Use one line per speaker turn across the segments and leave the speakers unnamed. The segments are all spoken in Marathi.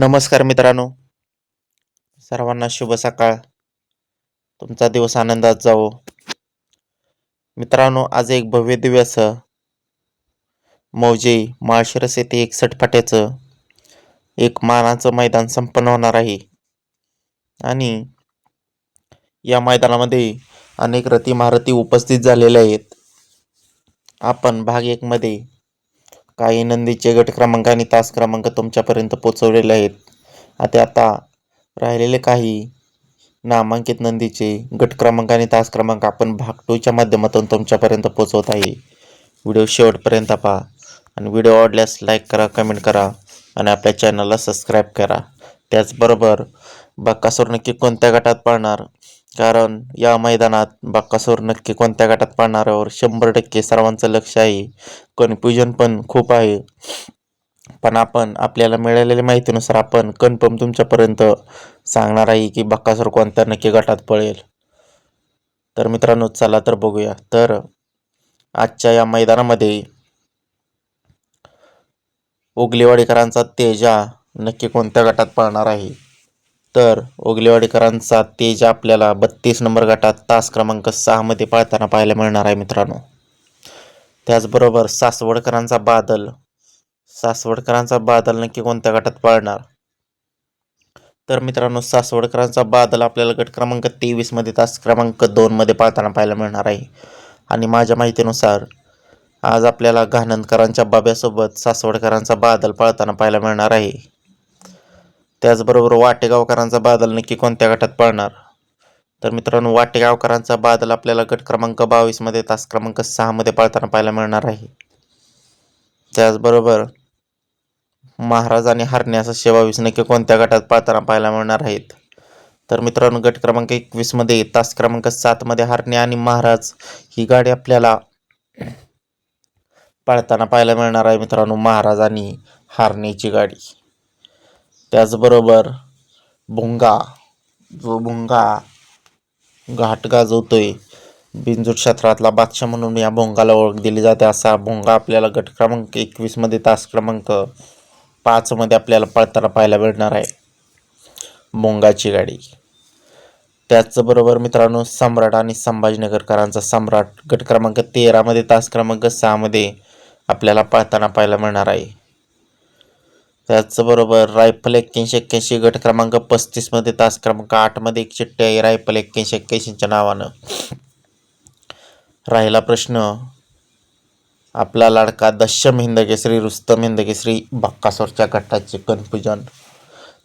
नमस्कार मित्रांनो. सर्वांना शुभ सकाळ. तुमचा दिवस आनंदात जावो. मित्रांनो आज एक भव्य दिव्य असं मौजे माळशिरस येथे एक सटपाट्याचं एक मानाचं मैदान संपन्न होणार आहे. आणि या मैदानामध्ये अनेक रती महारथी उपस्थित झालेल्या आहेत. आपण भाग एकमध्ये काही नंदीचे गट क्रमांक आणि तास क्रमांक तुमच्यापर्यंत पोचवलेले आहेत. आता आता राहिलेले काही नामांकित नंदीचे गट क्रमांक आणि तास क्रमांक आपण भाग टूच्या माध्यमातून तुमच्यापर्यंत पोचवत आहे. व्हिडिओ शेवटपर्यंत पहा आणि व्हिडिओ आवडल्यास लाईक करा कमेंट करा आणि आपल्या चॅनलला सबस्क्राईब करा. त्याचबरोबर बक्कासूर नक्की कोणत्या गटात पळणार? कारण या मैदानात बक्कासूर नक्की कोणत्या गटात पाडणाऱ्यावर शंभर टक्के सर्वांचं लक्ष आहे. कन्फ्युजन पण खूप आहे. पण आपण आपल्याला मिळालेल्या माहितीनुसार आपण कन्फर्म तुमच्यापर्यंत सांगणार आहे की बक्कासूर कोणत्या नक्की गटात पळेल. तर मित्रांनो चला तर बघूया. तर आजच्या या मैदानामध्ये उगलेवाडीकरांचा तेजा नक्की कोणत्या गटात पळणार आहे? तर ओगलेवाडीकरांचा तेज आपल्याला बत्तीस नंबर गटात तास क्रमांक सहामध्ये पाळताना पाहायला मिळणार आहे मित्रांनो. त्याचबरोबर सासवडकरांचा बादल सासवडकरांचा बादल नक्की कोणत्या गटात पाळणार? तर मित्रांनो सासवडकरांचा बादल आपल्याला गट क्रमांक तेवीसमध्ये तास क्रमांक दोनमध्ये पाळताना पाहायला मिळणार आहे. आणि माझ्या माहितीनुसार आज आपल्याला घाणंदकरांच्या बाब्यासोबत सासवडकरांचा बादल पाळताना पाहायला मिळणार आहे. त्याचबरोबर वाटेगावकरांचा बादल नक्की कोणत्या गटात पळणार? तर मित्रांनो वाटेगावकरांचा बादल आपल्याला गट क्रमांक बावीसमध्ये तास क्रमांक सहामध्ये पळताना पाहायला मिळणार आहे. त्याचबरोबर महाराज आणि हरणे असं बावीस नक्की कोणत्या गटात पळताना पाहायला मिळणार आहेत? तर मित्रांनो गट क्रमांक एकवीसमध्ये तास क्रमांक सातमध्ये हरणे आणि महाराज ही गाडी आपल्याला पळताना पाहायला मिळणार आहे मित्रांनो महाराज आणि हारण्याची गाडी. त्याचबरोबर भुंगा जो भुंगा घाट गाजवतोय बिंजूट क्षेत्रातला बादशाह म्हणून या भोंगाला ओळख दिली जाते. असा भोंगा आपल्याला गट क्रमांक एकवीसमध्ये तास क्रमांक पाचमध्ये आपल्याला पळताना पाहायला मिळणार आहे. भोंगाची गाडी. त्याचबरोबर मित्रांनो सम्राट आणि संभाजीनगरकरांचा सम्राट गट क्रमांक तेरामध्ये तास क्रमांक सहामध्ये आपल्याला पळताना पाहायला मिळणार आहे. त्याचबरोबर रायफल एक्क्याऐंशी एक्क्याऐंशी गट क्रमांक पस्तीसमध्ये तास क्रमांक आठमध्ये एक चिठ्ठी आहे रायफल एक्क्याऐंशी एक्क्याऐंशीच्या नावानं. राहिला प्रश्न. आपला लाडका दशम हिंदकेसरी रुस्तम हिंदकेसरी बाक्कासोरच्या गटाचे कन्फ्युजन.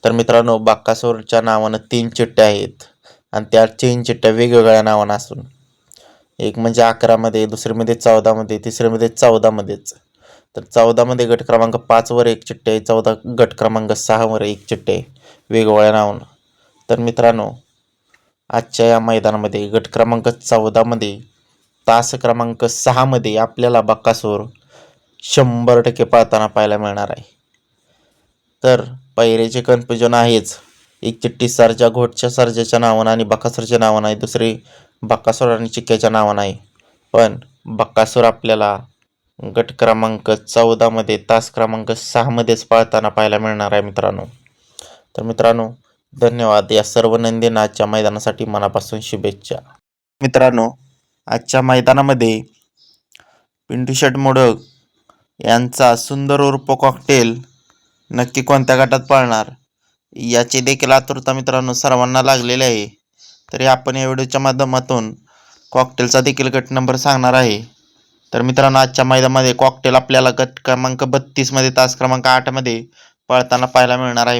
तर मित्रांनो बाक्कासोरच्या नावानं तीन चिठ्ठ्या आहेत आणि त्या तीन चिठ्ठ्या वेगवेगळ्या नावानं असून एक म्हणजे अकरामध्ये दुसरीमध्ये चौदामध्ये तिसरीमध्ये चौदामध्येच. तर चौदामध्ये गट क्रमांक पाचवर एक चिठ्ठी आहे. चौदा गट क्रमांक सहावर एक चिठ्ठी आहे. वेगवेगळ्या नावानं. तर मित्रांनो आजच्या या मैदानामध्ये गट क्रमांक चौदामध्ये तास क्रमांक सहामध्ये आपल्याला बक्कासूर शंभर टक्के पळताना पाहायला मिळणार आहे. तर पैरेचे कन्फ्युजन आहेच. एक चिठ्ठी सरजा घोटच्या सरजाच्या नावानं आणि बक्कासूरच्या नावानं आहे. दुसरी बक्कासूर आणि चिक्क्याच्या नावानं आहे. पण बक्कासूर आपल्याला गट क्रमांक चौदामध्ये तास क्रमांक सहामध्येच पाळताना पाहायला मिळणार आहे मित्रांनो. तर मित्रांनो धन्यवाद या सर्व नंदिनाच्या आजच्या मैदानासाठी मनापासून शुभेच्छा. मित्रांनो आजच्या मैदानामध्ये पिंटू शर्ट मोडक यांचा सुंदर उर्फ कॉकटेल नक्की कोणत्या गटात पाळणार याची देखील आतुरता मित्रांनो सर्वांना लागलेली आहे. तरी आपण या व्हिडिओच्या माध्यमातून कॉकटेलचा देखील गट नंबर सांगणार आहे. तर मित्रांनो आजच्या मैदानामध्ये कॉकटेल आपल्याला गट क्रमांक बत्तीसमध्ये तास क्रमांक आठमध्ये पळताना पाहायला मिळणार आहे.